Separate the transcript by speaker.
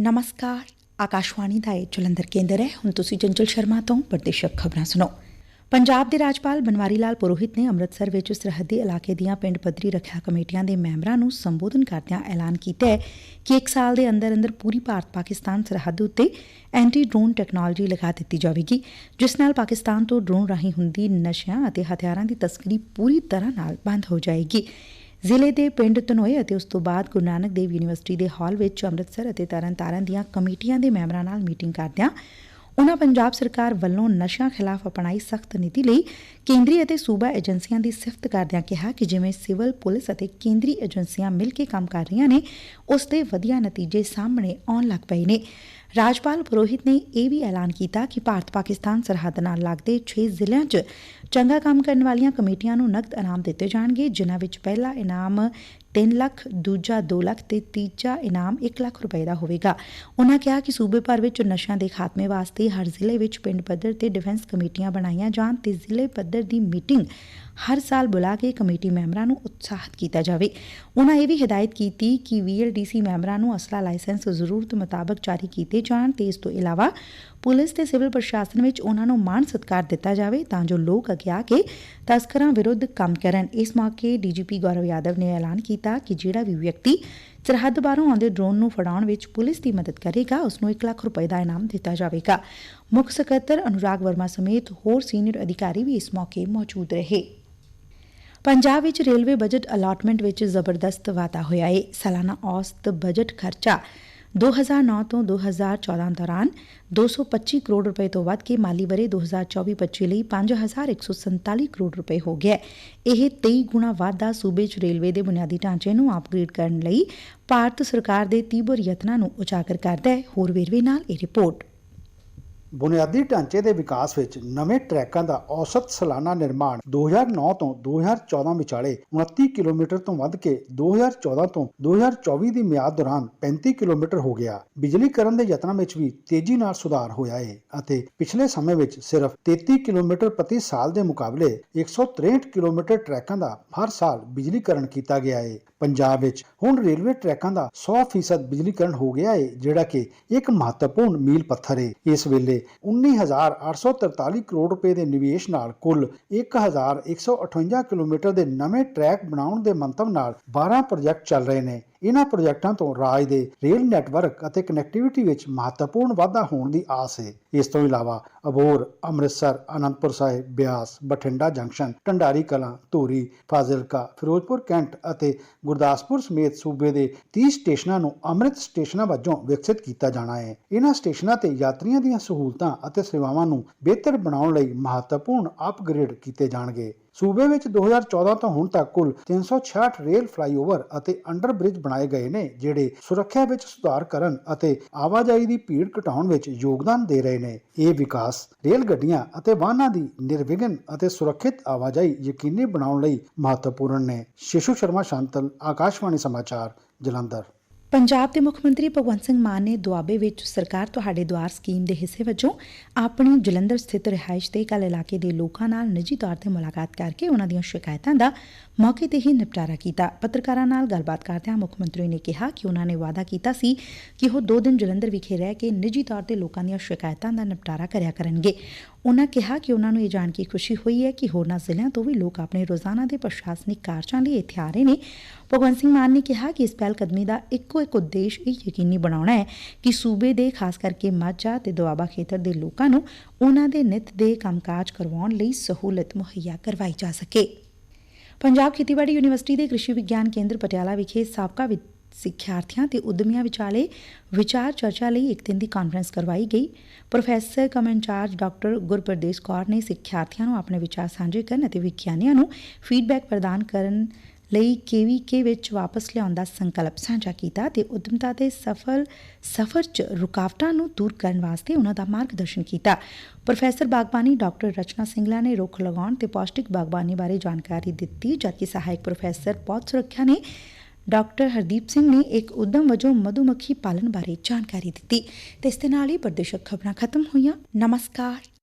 Speaker 1: ਨਮਸਕਾਰ ਆਕਾਸ਼ਵਾਣੀ ਦਾ ਇਹ ਜਲੰਧਰ ਕੇਂਦਰ ਹੈ ਹੁਣ ਤੁਸੀਂ ਜੰਜਲ ਸ਼ਰਮਾ ਤੋਂ ਪ੍ਰਦੇਸ਼ਕ ਖਬਰਾਂ ਸੁਣੋ ਪੰਜਾਬ ਦੇ ਰਾਜਪਾਲ ਬਨਵਾਰੀ ਲਾਲ ਪੁਰੋਹਿਤ ਨੇ ਅੰਮ੍ਰਿਤਸਰ ਵਿੱਚ ਸਰਹੱਦੀ ਇਲਾਕੇ ਦੀਆਂ ਪਿੰਡ ਪੱਧਰੀ ਰੱਖਿਆ ਕਮੇਟੀਆਂ ਦੇ ਮੈਂਬਰਾਂ ਨੂੰ ਸੰਬੋਧਨ ਕਰਦਿਆਂ ਐਲਾਨ ਕੀਤਾ ਹੈ ਕਿ ਇੱਕ ਸਾਲ ਦੇ ਅੰਦਰ ਅੰਦਰ ਪੂਰੀ ਭਾਰਤ ਪਾਕਿਸਤਾਨ ਸਰਹੱਦ ਉੱਤੇ ਐਂਟੀ ਡਰੋਨ ਟੈਕਨੋਲੋਜੀ ਲਗਾ ਦਿੱਤੀ ਜਾਵੇਗੀ, ਜਿਸ ਨਾਲ ਪਾਕਿਸਤਾਨ ਤੋਂ ਡਰੋਨ ਰਾਹੀਂ ਹੁੰਦੀ ਨਸ਼ਿਆਂ ਅਤੇ ਹਥਿਆਰਾਂ ਦੀ ਤਸਕਰੀ ਪੂਰੀ ਤਰ੍ਹਾਂ ਨਾਲ ਬੰਦ ਹੋ ਜਾਏਗੀ। ਜ਼ਿਲ੍ਹੇ ਦੇ ਪਿੰਡ ਧਨੋਏ ਅਤੇ ਉਸ ਤੋਂ ਬਾਅਦ ਗੁਰੂ ਨਾਨਕ ਦੇਵ ਯੂਨੀਵਰਸਿਟੀ ਦੇ ਹਾਲ ਵਿੱਚ ਅੰਮ੍ਰਿਤਸਰ ਅਤੇ ਤਰਨਤਾਰਨ ਦੀਆਂ ਕਮੇਟੀਆਂ ਦੇ ਮੈਂਬਰਾਂ ਨਾਲ ਮੀਟਿੰਗ ਕਰਦਿਆਂ ਉਨੂਾ ਪੰਜਾਬ ਸਰਕਾਰ ਵੱਲੋਂ ਨਸ਼ਿਆਂ ਖਿਲਾਫ ਅਪਣਾਈ ਸਖਤ ਨੀਤੀ ਲਈ ਕੇਂਦਰੀ ਅਤੇ ਸੁਬਾ ਏਜੰਸੀਆਂ ਦੀ ਸਿਫਤ ਕਰਦਿਆਂ ਕਿਹਾ ਕਿ ਜਿਵੇਂ ਸਿਵਲ, ਪੁਲਿਸ ਅਤੇ ਕੇਂਦਰੀ ਏਜੰਸੀਆਂ ਮਿਲ ਕੇ ਕੰਮ ਕਰ ਰਹੀਆਂ ਨੇ, ਉਸ ਦੇ ਵਧੀਆ ਨਤੀਜੇ ਸਾਹਮਣੇ ਆਉਣ ਲੱਗ ਪਏ ਨੇ। ਰਾਜਪਾਲ ਪੁਰੋਹਿਤ ਨੇ ਇਹ ਵੀ ਐਲਾਨ ਕੀਤਾ ਕਿ ਭਾਰਤ ਪਾਕਿਸਤਾਨ ਸਰਹੱਦ ਨਾਲ ਲੱਗਦੇ 6 ਜ਼ਿਲ੍ਹਿਆਂ 'ਚ ਚੰਗਾ ਕੰਮ ਕਰਨ ਵਾਲੀਆਂ ਕਮੇਟੀਆਂ ਨੂੰ ਨਕਦ ਇਨਾਮ ਦਿੱਤੇ ਜਾਣਗੇ, ਜਿਨ੍ਹਾਂ ਵਿੱਚ ਪਹਿਲਾ ਇਨਾਮ 3 ਲੱਖ, ਦੂਜਾ 2 ਲੱਖ ਤੇ ਤੀਜਾ ਇਨਾਮ 1 ਲੱਖ ਰੁਪਏ ਦਾ ਹੋਵੇਗਾ। ਉਨ੍ਹਾਂ ਕਿਹਾ ਕਿ ਸੂਬੇ ਭਰ ਵਿੱਚ ਨਸ਼ਿਆਂ ਦੇ ਖਾਤਮੇ ਵਾਸਤੇ ਹਰ ਜ਼ਿਲ੍ਹੇ ਵਿੱਚ ਪਿੰਡ ਪੱਧਰ ਤੇ ਡਿਫੈਂਸ ਕਮੇਟੀਆਂ ਬਣਾਈਆਂ ਜਾਣ ਤੇ ਜ਼ਿਲ੍ਹੇ ਪੱਧਰ ਦੀ ਮੀਟਿੰਗ ਹਰ ਸਾਲ ਬੁਲਾ ਕੇ ਕਮੇਟੀ ਮੈਂਬਰਾਂ ਨੂੰ ਉਤਸ਼ਾਹਿਤ ਕੀਤਾ ਜਾਵੇ। ਉਨ੍ਹਾਂ ਇਹ ਵੀ ਹਦਾਇਤ ਕੀਤੀ ਕਿ ਵੀਐਲਡੀਸੀ ਮੈਂਬਰਾਂ ਨੂੰ ਅਸਲਾ ਲਾਇਸੈਂਸ ਜ਼ਰੂਰਤ ਮੁਤਾਬਕ ਜਾਰੀ ਕੀਤੇ ਜਾਣ ਤੇ ਇਸ ਤੋਂ ਇਲਾਵਾ ਪੁਲਿਸ ਤੇ ਸਿਵਲ ਪ੍ਰਸ਼ਾਸਨ ਵਿੱਚ ਉਨ੍ਹਾਂ ਨੂੰ ਮਾਣ ਸਤਿਕਾਰ ਦਿੱਤਾ ਜਾਵੇ ਤਾਂ ਜੋ ਲੋਕ ਅੱਗੇ ਆ ਕੇ ਤਸਕਰਾਂ ਵਿਰੁੱਧ ਕੰਮ ਕਰਨ। ਇਸ ਮੌਕੇ ਡੀਜੀਪੀ ਗੌਰਵ ਯਾਦਵ ਨੇ ਐਲਾਨ ਕੀਤਾ ਕਿ ਜਿਹੜਾ ਵੀ ਵਿਅਕਤੀ ਸਰਹੱਦ ਬਾਹਰੋਂ ਆਉਂਦੇ ਡਰੋਨ ਨੂੰ ਫੜਾਉਣ ਵਿੱਚ ਪੁਲਿਸ ਦੀ ਮਦਦ ਕਰੇਗਾ, ਉਸ ਨੂੰ 1 ਲੱਖ ਰੁਪਏ ਦਾ ਇਨਾਮ ਦਿੱਤਾ ਜਾਵੇਗਾ। ਮੁੱਖ ਸਕੱਤਰ ਅਨੁਰਾਗ ਵਰਮਾ ਸਮੇਤ ਹੋਰ ਸੀਨੀਅਰ ਅਧਿਕਾਰੀ ਵੀ ਇਸ ਮੌਕੇ ਮੌਜੂਦ ਰਹੇ। ਪੰਜਾਬ ਵਿੱਚ ਰੇਲਵੇ ਬਜਟ ਅਲਾਟਮੈਂਟ ਵਿੱਚ ਜ਼ਬਰਦਸਤ ਵਾਧਾ ਹੋਇਆ ਹੈ ਸਾਲਾਨਾ ਔਸਤ ਬਜਟ ਖਰਚਾ 2009 ਤੋਂ 2014 ਦੌਰਾਨ 225 ਕਰੋੜ ਰੁਪਏ ਤੋਂ ਵੱਧ ਕੇ ਮਾਲੀ ਵਰੇ 2024-25 ਲਈ 5147 ਕਰੋੜ ਰੁਪਏ ਹੋ ਗਿਆ ਇਹ 23 ਗੁਣਾ ਵਾਧਾ ਸੂਬੇ 'ਚ ਰੇਲਵੇ ਦੇ ਬੁਨਿਆਦੀ ਢਾਂਚੇ ਨੂੰ ਅਪਗ੍ਰੇਡ ਕਰਨ ਲਈ ਭਾਰਤ ਸਰਕਾਰ ਦੇ ਤੀਬਰ ਯਤਨਾਂ ਨੂੰ ਉਜਾਗਰ ਕਰਦਾ ਹੈ। ਹੋਰ ਵੇਰਵੇ ਨਾਲ ਇਹ ਰਿਪੋਰਟ।
Speaker 2: ਬੁਨਿਆਦੀ ਢਾਂਚੇ ਦੇ ਵਿਕਾਸ ਵਿੱਚ ਨਵੇਂ ਟਰੈਕਾਂ ਦਾ ਔਸਤ ਸਾਲਾਨਾ ਨਿਰਮਾਣ 2009 ਤੋਂ 2014 ਵਿਚਾਲੇ 29 ਕਿਲੋਮੀਟਰ ਤੋਂ ਵੱਧ ਕੇ 2014 ਤੋਂ 2024 ਦੀ ਮਿਆਦ ਦੌਰਾਨ 35 ਕਿਲੋਮੀਟਰ ਹੋ ਗਿਆ। ਬਿਜਲੀਕਰਨ ਦੇ ਯਤਨਾਂ ਵਿੱਚ ਵੀ ਤੇਜ਼ੀ ਨਾਲ ਸੁਧਾਰ ਹੋਇਆ ਹੈ ਅਤੇ ਪਿਛਲੇ ਸਮੇਂ ਵਿੱਚ ਸਿਰਫ 33 ਕਿਲੋਮੀਟਰ ਪ੍ਰਤੀ ਸਾਲ ਦੇ ਮੁਕਾਬਲੇ 163 ਕਿਲੋਮੀਟਰ ਟਰੈਕਾਂ ਦਾ ਹਰ ਸਾਲ ਬਿਜਲੀਕਰਨ ਕੀਤਾ ਗਿਆ ਹੈ ਪੰਜਾਬ ਵਿੱਚ। ਹੁਣ ਰੇਲਵੇ ਟਰੈਕਾਂ ਦਾ 100% ਬਿਜਲੀਕਰਨ ਹੋ ਗਿਆ ਹੈ ਜਿਹੜਾ ਕਿ ਇੱਕ ਮਹੱਤਵਪੂਰਨ ਮੀਲ ਪੱਥਰ ਹੈ ਇਸ ਵੇਲੇ 19843 ਕਰੋੜ ਰੁਪਏ ਦੇ ਨਿਵੇਸ਼ ਨਾਲ ਕੁੱਲ 1158 ਕਿਲੋਮੀਟਰ ਦੇ ਨਵੇਂ ਟਰੈਕ ਬਣਾਉਣ ਦੇ ਮੰਤਵ ਨਾਲ 12 ਪ੍ਰੋਜੈਕਟ ਚੱਲ ਰਹੇ ਨੇ। ਇਹਨਾਂ ਪ੍ਰੋਜੈਕਟਾਂ ਤੋਂ ਰਾਜ ਦੇ ਰੇਲ ਨੈਟਵਰਕ ਅਤੇ ਕਨੈਕਟੀਵਿਟੀ ਵਿੱਚ ਮਹੱਤਵਪੂਰਨ ਵਾਧਾ ਹੋਣ ਦੀ ਆਸ ਹੈ ਇਸ ਤੋਂ ਇਲਾਵਾ ਅਬੋਰ, ਅੰਮ੍ਰਿਤਸਰ, ਅਨੰਦਪੁਰ ਸਾਹਿਬ, ਬਿਆਸ, ਬਠਿੰਡਾ ਜੰਕਸ਼ਨ, ਢੰਡਾਰੀ ਕਲਾਂ, ਧੂਰੀ, ਫਾਜ਼ਿਲਕਾ, ਫਿਰੋਜ਼ਪੁਰ, ਕੈਂਟ ਅਤੇ ਗੁਰਦਾਸਪੁਰ ਸਮੇਤ ਸੂਬੇ ਦੇ 30 ਸਟੇਸ਼ਨਾਂ ਨੂੰ ਅੰਮ੍ਰਿਤ ਸਟੇਸ਼ਨਾਂ ਵਜੋਂ ਵਿਕਸਿਤ ਕੀਤਾ ਜਾਣਾ ਹੈ। ਇਹਨਾਂ ਸਟੇਸ਼ਨਾਂ ਤੇ ਯਾਤਰੀਆਂ ਦੀਆਂ ਸਹੂਲਤਾਂ ਅਤੇ ਸੇਵਾਵਾਂ ਨੂੰ ਬਿਹਤਰ ਬਣਾਉਣ ਲਈ ਮਹੱਤਵਪੂਰਨ ਅਪਗ੍ਰੇਡ ਕੀਤੇ ਜਾਣਗੇ। ਸੂਬੇ ਵਿੱਚ 2014 ਤੋਂ ਹੁਣ ਤੱਕ ਕੁੱਲ 366 ਰੇਲ ਫਲਾਈਓਵਰ ਅਤੇ ਅੰਡਰ ਬ੍ਰਿਜ ਬਣਾਏ ਗਏ ਨੇ, ਜਿਹੜੇ ਸੁਰੱਖਿਆ ਵਿੱਚ ਸੁਧਾਰ ਕਰਨ ਅਤੇ ਆਵਾਜਾਈ ਦੀ ਭੀੜ ਘਟਾਉਣ ਵਿੱਚ ਯੋਗਦਾਨ ਦੇ ਰਹੇ ਨੇ। ਇਹ ਵਿਕਾਸ ਰੇਲ ਗੱਡੀਆਂ ਅਤੇ ਵਾਹਨਾਂ ਦੀ ਨਿਰਵਿਘਨ ਅਤੇ ਸੁਰੱਖਿਅਤ ਆਵਾਜਾਈ ਯਕੀਨੀ ਬਣਾਉਣ ਲਈ ਮਹੱਤਵਪੂਰਨ ਨੇ। ਸ਼ਿਸ਼ੂ ਸ਼ਰਮਾ ਸ਼ਾਂਤਲ, ਆਕਾਸ਼ਵਾਣੀ ਸਮਾਚਾਰ, ਜਲੰਧਰ।
Speaker 1: ਪੰਜਾਬ ਦੇ ਮੁੱਖ ਮੰਤਰੀ ਭਗਵੰਤ ਸਿੰਘ ਮਾਨ ਨੇ ਦੁਆਬੇ ਵਿੱਚ ਸਰਕਾਰ ਤੁਹਾਡੇ ਦੁਆਰ ਸਕੀਮ ਦੇ ਹਿੱਸੇ ਵਜੋਂ ਆਪਣੀ ਜਲੰਧਰ ਸਥਿਤ ਰਿਹਾਇਸ਼ ਤੇ ਕੱਲ ਇਲਾਕੇ ਦੇ ਲੋਕਾਂ ਨਾਲ ਨਿੱਜੀ ਤੌਰ ਤੇ ਮੁਲਾਕਾਤ ਕਰਕੇ ਉਹਨਾਂ ਦੀਆਂ ਸ਼ਿਕਾਇਤਾਂ ਦਾ ਮੌਕੇ ਤੇ ਹੀ ਨਿਪਟਾਰਾ ਕੀਤਾ। ਪੱਤਰਕਾਰਾਂ ਨਾਲ ਗੱਲਬਾਤ ਕਰਦਿਆਂ ਮੁੱਖ ਮੰਤਰੀ ਨੇ ਕਿਹਾ ਕਿ ਉਹਨਾਂ ਨੇ ਵਾਅਦਾ ਕੀਤਾ ਸੀ ਕਿ ਉਹ ਦੋ ਦਿਨ ਜਲੰਧਰ ਵਿਖੇ ਰਹਿ ਕੇ ਨਿੱਜੀ ਤੌਰ ਤੇ ਲੋਕਾਂ ਦੀਆਂ ਸ਼ਿਕਾਇਤਾਂ ਦਾ ਨਿਪਟਾਰਾ ਕਰਿਆ ਕਰਨਗੇ। ਉਹਨਾਂ ਕਿਹਾ ਕਿ ਉਹਨਾਂ ਨੂੰ ਇਹ ਜਾਣ ਕੇ ਖੁਸ਼ੀ ਹੋਈ ਹੈ ਕਿ ਹੋਰਨਾਂ ਜ਼ਿਲ੍ਹਿਆਂ ਤੋਂ ਵੀ ਲੋਕ ਆਪਣੇ ਰੋਜ਼ਾਨਾ ਦੇ ਪ੍ਰਸ਼ਾਸਨਿਕ ਕਾਰਜਾਂ ਲਈ ਇੱਥੇ ਆ ਰਹੇ ਨੇ। ਭਗਵੰਤ ਸਿੰਘ ਮਾਨ ਨੇ ਕਿਹਾ ਕਿ ਇਸ ਪਹਿਲ ਕਦਮੀ ਦਾ ਇੱਕੋ ਇੱਕ ਉਦੇਸ਼ ਇਹ ਯਕੀਨੀ ਬਣਾਉਣਾ ਹੈ ਕਿ ਸੂਬੇ ਦੇ ਖਾਸ ਕਰਕੇ ਮਾਝਾ ਤੇ ਦੁਆਬਾ ਖੇਤਰ ਦੇ ਲੋਕਾਂ ਨੂੰ ਉਹਨਾਂ ਦੇ ਨਿਤ ਦੇ ਕੰਮਕਾਜ ਕਰਵਾਉਣ ਲਈ ਸਹੂਲਤ ਮੁਹੱਈਆ ਕਰਵਾਈ ਜਾ ਸਕੇ। ਪੰਜਾਬ ਖੇਤੀਬਾੜੀ ਯੂਨੀਵਰਸਿਟੀ ਦੇ ਕ੍ਰਿਸ਼ੀ ਵਿਗਿਆਨ ਕੇਂਦਰ ਪਟਿਆਲਾ ਵਿਖੇ ਸਾਬਕਾ ਸਿੱਖਿਆਰਥੀਆਂ ਤੇ ਉਦਮੀਆਂ ਵਿਚਾਲੇ ਵਿਚਾਰ ਚਰਚਾ ਲਈ ਇੱਕ ਦਿਨ ਦੀ ਕਾਨਫਰੰਸ ਕਰਵਾਈ ਗਈ। Professor cum in charge doctor Gurpradesh Kaur ਨੇ ਸਿੱਖਿਆਰਥੀਆਂ ਨੂੰ ਆਪਣੇ ਵਿਚਾਰ ਸਾਂਝੇ ਕਰਨ ਅਤੇ ਵਿਗਿਆਨੀਆਂ ਨੂੰ ਫੀਡਬੈਕ ਪ੍ਰਦਾਨ ਕਰਨ ਲਈ ਕੇਵੀਕੇ ਵਿੱਚ ਵਾਪਸ ਲਿਆਉਣ ਦਾ ਸੰਕਲਪ ਸਾਂਝਾ ਕੀਤਾ ਤੇ ਉਦਮਤਾ ਦੇ ਸਫਲ, ਸਫ਼ਰ 'ਚ ਰੁਕਾਵਟਾਂ ਨੂੰ ਦੂਰ ਕਰਨ ਵਾਸਤੇ ਉਹਨਾਂ ਦਾ ਮਾਰਗਦਰਸ਼ਨ ਕੀਤਾ। ਪ੍ਰੋਫੈਸਰ ਬਾਗਬਾਨੀ ਡਾਕਟਰ ਰਚਨਾ ਸਿੰਗਲਾ ਨੇ ਰੁੱਖ ਲਗਾਉਣ ਤੇ ਪੌਸ਼ਟਿਕ ਬਾਗਬਾਨੀ ਬਾਰੇ ਜਾਣਕਾਰੀ ਦਿੱਤੀ, ਜਦਕਿ ਸਹਾਇਕ ਪ੍ਰੋਫੈਸਰ ਪੌਦ ਸੁਰੱਖਿਆ ਨੇ ਡਾਕਟਰ ਹਰਦੀਪ ਸਿੰਘ ਨੇ ਇੱਕ ਉਦਮ ਵਜੋਂ ਮਧੂਮੱਖੀ ਪਾਲਣ ਬਾਰੇ ਜਾਣਕਾਰੀ ਦਿੱਤੀ ਤੇ ਇਸ ਦੇ ਨਾਲ ਹੀ ਪ੍ਰਦੇਸ਼ਕ ਖਬਰਾਂ ਖਤਮ ਹੋਈਆਂ। ਨਮਸਕਾਰ।